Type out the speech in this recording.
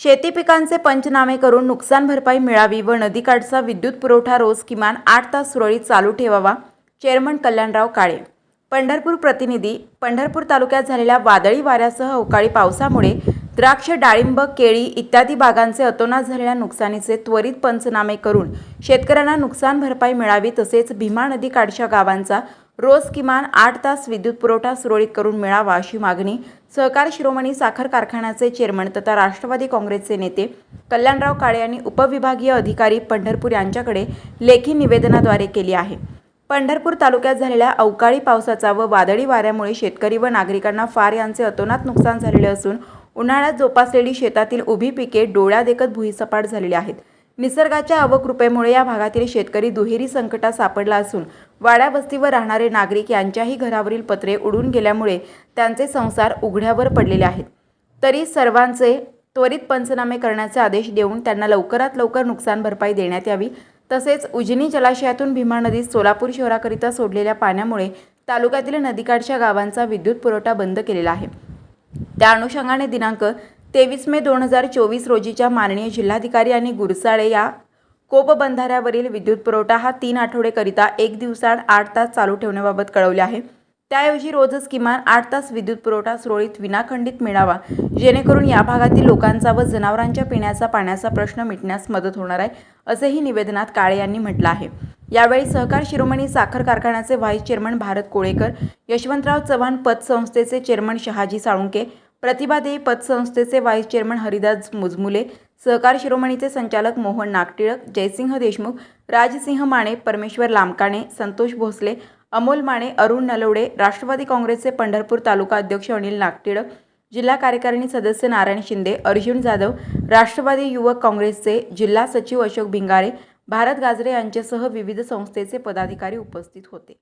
शेती पिकांचे पंचनामे करून नुकसान भरपाई मिळावी व नदीकाठचा विद्युत पुरवठा रोज किमान आठ तास सुरळीत चालू ठेवावा. चेअरमन कल्याणराव काळे. पंढरपूर प्रतिनिधी पंढरपूर तालुक्यात झालेल्या वादळी वाऱ्यासह अवकाळी पावसामुळे द्राक्ष डाळिंब केळी इत्यादी बागांचे अतोनात झालेल्या नुकसानीचे त्वरित पंचनामे करून शेतकऱ्यांना नुकसान भरपाई मिळावी तसेच भीमा नदीकाठच्या गावांचा रोज किमान आठ तास विद्युत पुरवठा सुरळीत करून मिळावा अशी मागणी सहकार शिरोमणी साखर कारखान्याचे चेअरमन तथा राष्ट्रवादी काँग्रेसचे नेते कल्याणराव काळे यांनी उपविभागीय अधिकारी पंढरपूर यांच्याकडे लेखी निवेदनाद्वारे केली आहे. पंढरपूर तालुक्यात झालेल्या अवकाळी पावसाचा व वादळी वाऱ्यामुळे शेतकरी व नागरिकांना फार यांचे अतोनात नुकसान झालेले असून उन्हाळ्यात जोपासलेली शेतातील उभी पिके डोळ्यादेखत भुईसपाट झालेली आहेत. निसर्गाच्या अवकृपेमुळे या भागातील शेतकरी दुहेरी संकटात सापडला असून वाड्या वस्तीवर राहणारे नागरिक यांच्याही घरावरील पत्रे उडून गेल्यामुळे त्यांचे संसार उघड्यावर पडलेले आहेत. तरी सर्वांचे त्वरित पंचनामे करण्याचे आदेश देऊन त्यांना लवकरात लवकर नुकसान भरपाई देण्यात यावी. तसेच उजनी जलाशयातून भीमा नदीत सोलापूर शहराकरिता सोडलेल्या पाण्यामुळे तालुक्यातील नदीकाठच्या गावांचा विद्युत पुरवठा बंद केलेला आहे. त्या अनुषंगाने दिनांक तेवीस मे दोन हजार चोवीस रोजीच्या माननीय जिल्हाधिकारी आणि गुरसाळे या कोप बंधाऱ्यावरील विद्युत पुरवठा हा तीन आठवडेकरिता एक दिवसाआड आठ तास चालू ठेवण्याबाबत कळवले आहे. त्याऐवजी रोजच किमान आठ तास विद्युत पुरवठा सुरळीत विनाखंडित मिळावा जेणेकरून या भागातील लोकांचा व जनावरांच्या पिण्याचा पाण्याचा प्रश्न मिटण्यास मदत होणार आहे असेही निवेदनात काळे यांनी म्हटलं आहे. यावेळी सहकार शिरोमणी साखर कारखान्याचे व्हाईस चेअरमन भारत कोळेकर यशवंतराव चव्हाण पतसंस्थेचे चेअरमन शहाजी साळुंके प्रतिभादेवी पतसंस्थेचे व्हाईस चेअरमन हरिदास मुजमुले सहकार शिरोमणीचे संचालक मोहन नागटिळक जयसिंह देशमुख राजसिंह माने परमेश्वर लामकाणे संतोष भोसले अमोल माने अरुण नलवडे राष्ट्रवादी काँग्रेसचे पंढरपूर तालुका अध्यक्ष अनिल नागटिळक जिल्हा कार्यकारिणी सदस्य नारायण शिंदे अर्जुन जाधव राष्ट्रवादी युवक काँग्रेसचे जिल्हा सचिव अशोक भिंगारे भारत गाजरे यांच्यासह विविध संस्थेचे पदाधिकारी उपस्थित होते.